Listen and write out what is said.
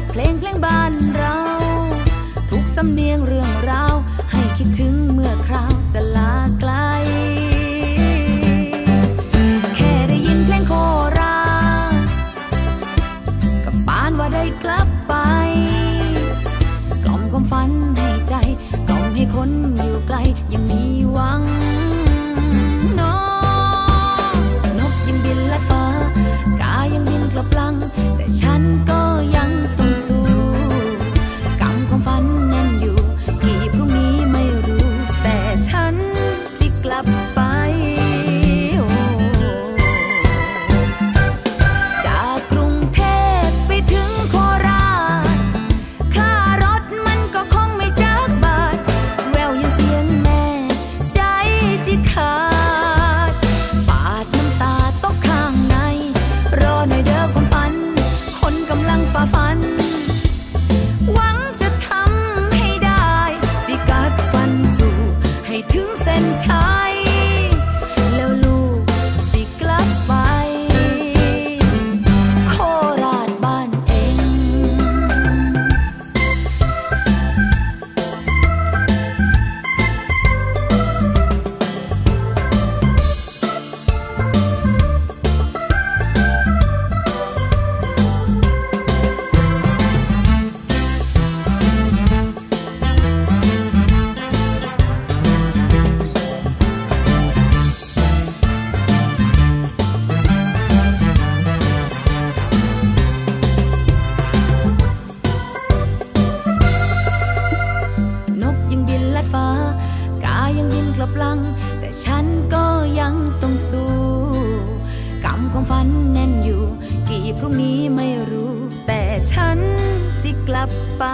ดเพลงเพลงบ้านเรา ทุกสำเนียงเรื่องราวให้คิดถึงเมื่อคราวจะลาไกล แค่ได้ยินเพลงโครากับปานว่าได้กลับไป กล่อมความฝันให้ใจ กล่อมให้คน แต่ฉันก็ยังต้องสู้กำความฝันแน่นอยู่ กี่พรุ่งนี้ไม่รู้ แต่ฉันจะกลับไป